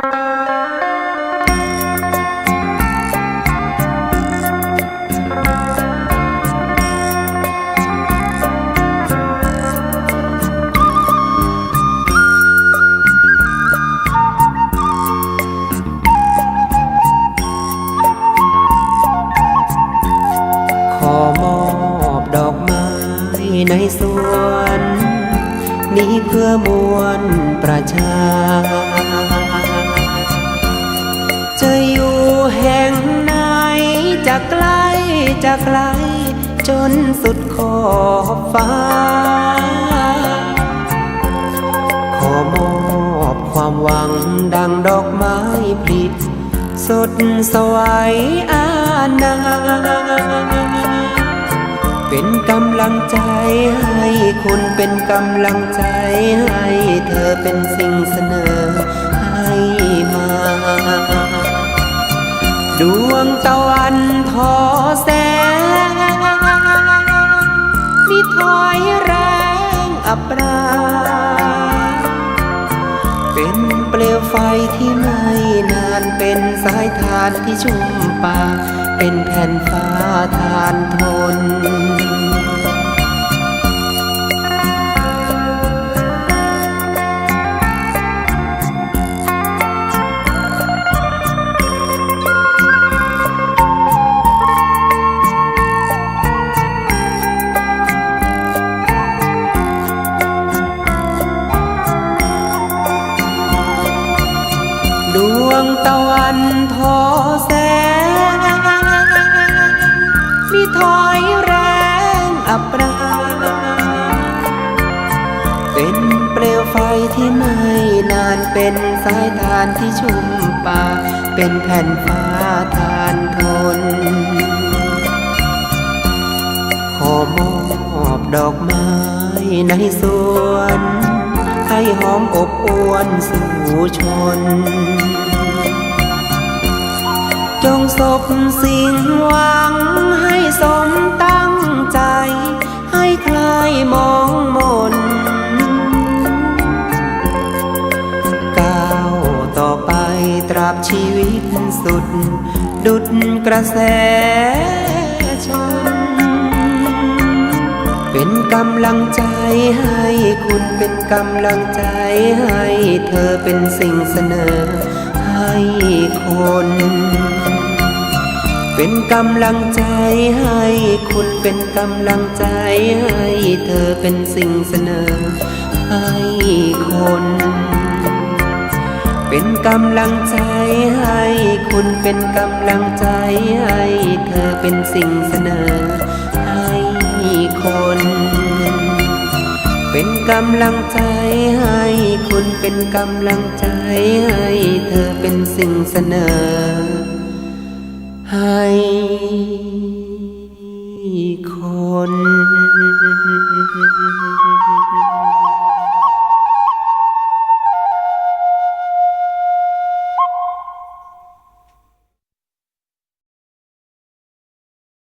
ขอมอบดอกไม้ในสวน นี้เพื่อมวลประชา จะอยู่แห่งไหนจะไกลจะไกล จนสุดขอบฟ้า ขอมอบความหวังดังดอกไม้ผลิสดสวยอาณาเป็นกำลังใจให้คุณเป็นกำลังใจให้เธอเป็นสิ่งเสนอ งตะวันทอแสง มีถอยแรงอับราเป็นเปลวไฟที่ไม่นานเป็นสายทานที่ชุ่มป่า เป็นแผ่นฟ้าทานทน งตะวันทอแสง มีถอยแรงอับราเป็นเปลวไฟที่ไม่นานเป็นสายทานที่ชุ่มป่า เป็นแผ่นฟ้าทานทน ขอมอบดอกไม้ในสวนให้หอมอบอวนสู่ชน จงศพสิ่งหวังให้สมตั้งใจ ให้ใครมองมนก้าวต่อไปตราบชีวิตสุด ดุดกระแสชนเป็นกำลังใจให้คุณเป็นกำลังใจให้เธอเป็นสิ่งเสนอให้คน เป็นกำลังใจให้คุณเป็นกำลังใจให้เธอเป็นสิ่งเสนอให้คน เป็นกำลังใจให้คุณเป็นกำลังใจให้เธอเป็นสิ่งเสนอให้คน เป็นกำลังใจให้คุณเป็นกำลังใจให้เธอเป็นสิ่งเสนอ ให้คน